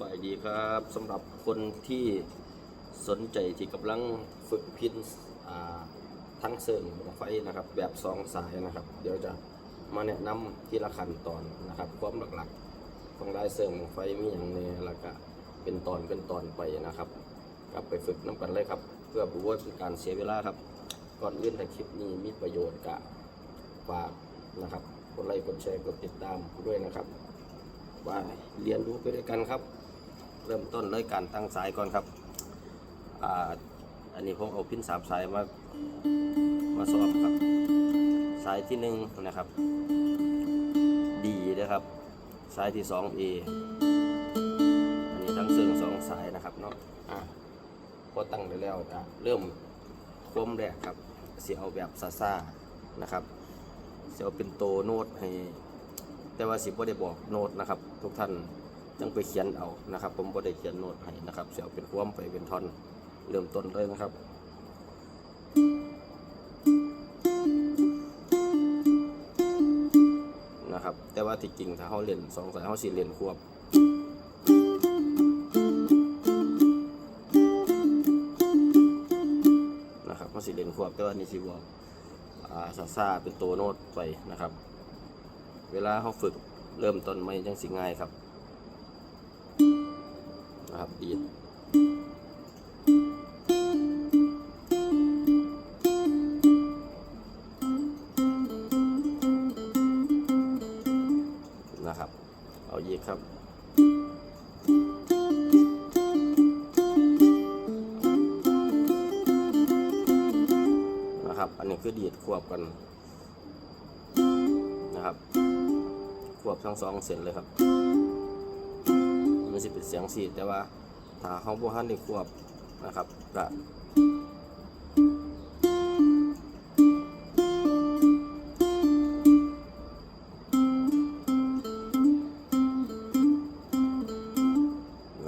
บายดีครับสำหรับคนที่สนใจที่กำลังฝึกพินทั้งเสริงบังไฟนะครับ แบบสองสายนะครับ เดี๋ยวจะมาแนะนำทีละขั้นตอนนะครับ ความหลักๆของลายเสริงบั้งไฟมีอย่างแนี้แล้วก็เป็นตอนเป็นตอนไปนะครับกลับไปฝึกน้ำกันเลยครับ เพื่อบูว่าเป็นการเสียเวลาครับ ก่อนอื่นถ้าคลิปนี้มีประโยชน์กะฝากนะครับกดไลค์กดแชร์กดติดตามด้วยนะครับว่าเรียนรู้ไปด้วยกันครับ เริ่มต้นเลยการตั้งสายก่อนครับอ่าอันนี้ผมเอาพินสามสายมามาสอบครับสายที่หนึ่งนะครับดีนะครับสายที่สอง A อันนี้ทั้งซึ่งสองสายนะครับเนาะอะพอตั้งไปแล้วก็เริ่มคว่มแรกครับ เสียเอาแบบซาซานะครับเสียเอาเป็นโตโน้ตให้แต่ว่าสิบ่ได้บอกโน้ตนะครับ ทุกท่าน ต้องไปเขียนเอานะครับ ผมบ่ได้เขียนโน้ตให้นะครับเสียเป็นความไปเป็นท่อนเริ่มต้นเลยนะครับนะครับ แต่ว่าที่จริงถ้าเขาเล่นสองสายเขาสิเล่นควบนะครับเขาสิเล่นควบแต่ว่านี่สิบอกซาซาเป็นตัวโน้ตไปนะครับ เวลาเขาฝึกเริ่มต้นไม่จังสิง่ายครับ นะครับดีดนะครับ เอายีกครับนะครับ อันนี้คือดีดควบกันนะครับควบทั้งสองเส้นเลยครับ มันสิเป็นเสียงสีแต่ว่าถ้าเขาบ่ทันได้ควบนะครับก็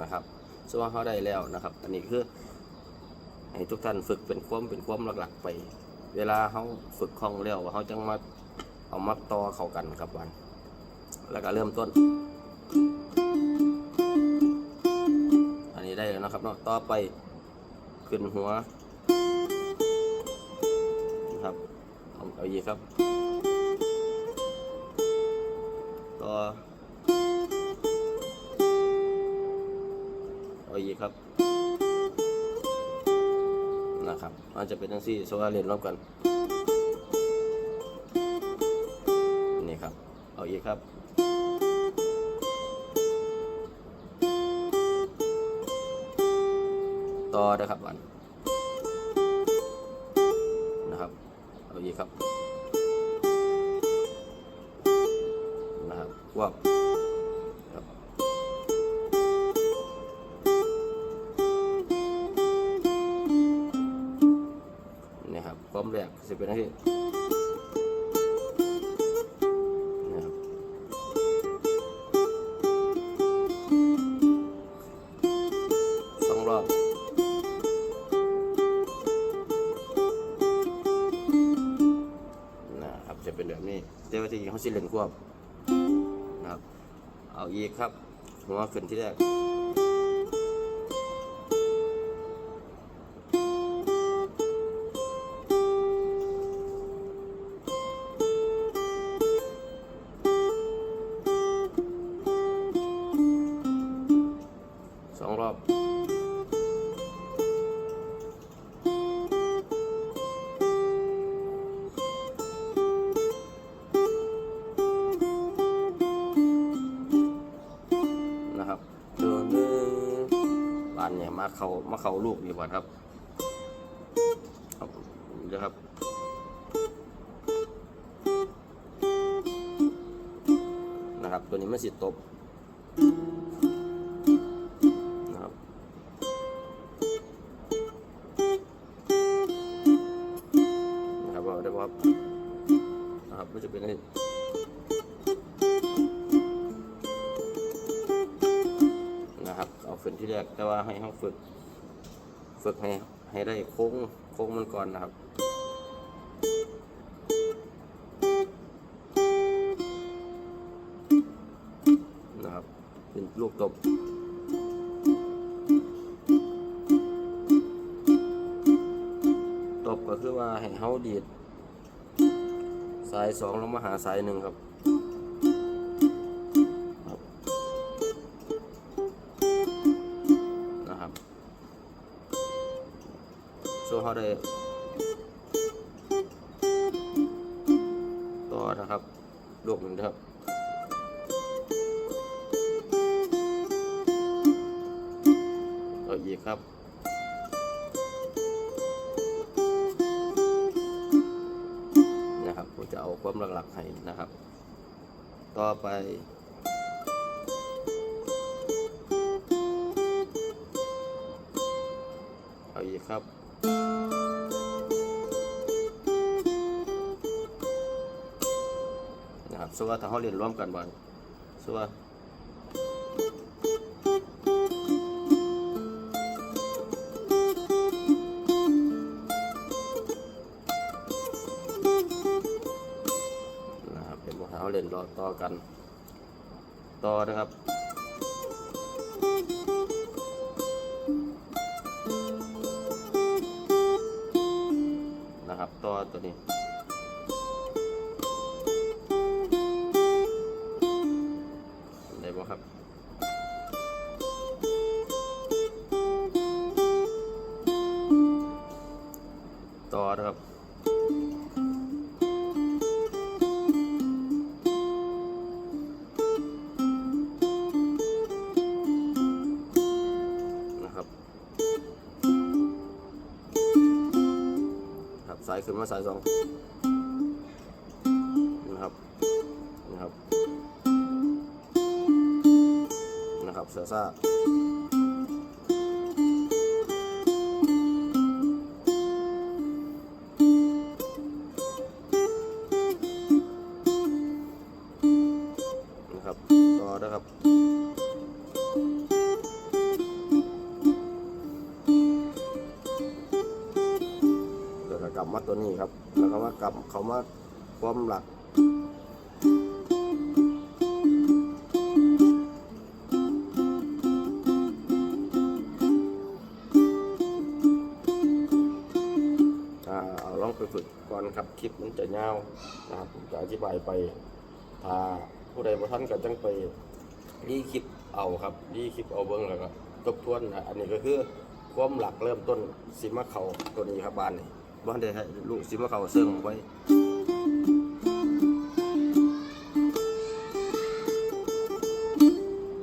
นะครับส่วนเขาได้แล้วนะครับ อันนี้คือให้ทุกท่านฝึกเป็นความเป็นความหลักๆไป เวลาเขาฝึกคล่องแล้วเขาจังมาเอามาต่อเข้ากันครับวัน แล้วก็เริ่มต้น นะครับเนาะต่อไปขึ้นหัวนะครับเอาเอาอีกครับ ต่อเอาอีกครับนะครับอาจจะเป็นทั้งสี่โซลาร์เลนรอบกันนี่ครับ เอาอีกครับ ต่อนะครับวันนะครับเอาอีกครับนะครับว่าเนี่ครับความแรกจะเป็นอ สิเล่นควบนะครับ เอาอีกครับหัวขึ้นที่แรกสองรอบ ตัวหนึงบานเนี่ยมาเขามาเขาลูกดีกว่าครับครับเดี๋ยวครับนะครับ ตัวนี้มันสิตบนะครับ แต่ว่าให้เขาฝึก ฝึกให้ให้ได้โค้งโค้งมันก่อนนะครับนะครับ เป็นลูกตบตบก็คือว่าให้เขาดีด สายสองลงมาหาสายหนึ่งครับ ส่วนเขาได้ต่อนะครับลูกหนึ่งนะครับเอาอีกครับนะครับผมจะเอาความหลักๆให้นะครับ ต่อไปเอาอีกครับ สว่าถ้าเขาเรียนร่วมกันบ่สว่านะครับเป็นว่าเขาเรียนรอต่อกัน ต่อนะครับนะครับต่อตัวนี้ นมาสายสองนะครับนะครับนะครับเสือซ่านะครับต่อนะครับ มาตัวนี้ครับ แล้วก็มากลับเขามาความหลักอ่าเอาลองไปฝึกก่อนครับคลิปมันจะยาวนะครับผมจะอธิบายไปถ้าผู้ใดบ่ทันก็จังไปรีคลิปเอาครับรีคลิปเอาเบิ่งแล้วก็ทบทวนนะอันนี้ก็คือความหลักเริ่มต้นสิมาเขาตัวนี้ครับบ้านนี่ บ้านได้ให้ลูกสิมาเขาเสื่องไว้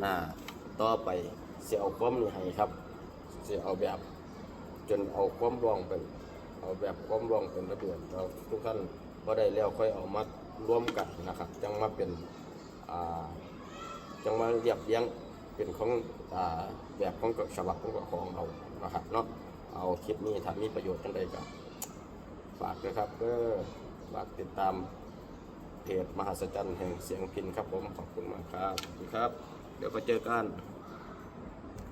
อ่าต่อไปเสียเอาความนี่ให้ครับเสียเอาแบบ จนเอาความรองเป็น เอาแบบความรองเป็นระเบียบเราทุกท่านพอได้แล้วค่อยเอามาร่วมกันนะครับจังมาเป็นอ่าจังมาเรียบเรียงเป็นของอ่าแบบของกับฉบับของกับของเรานะครับเนาะเอาคลิปนี้ถ้ามีประโยชน์จังใดก็ ฝากนะครับก็ฝากติดตามเพจมหัศจรรย์แห่งเสียงพินครับผมขอบคุณมากครับสวัสดีครับ เดี๋ยวไปเจอกัน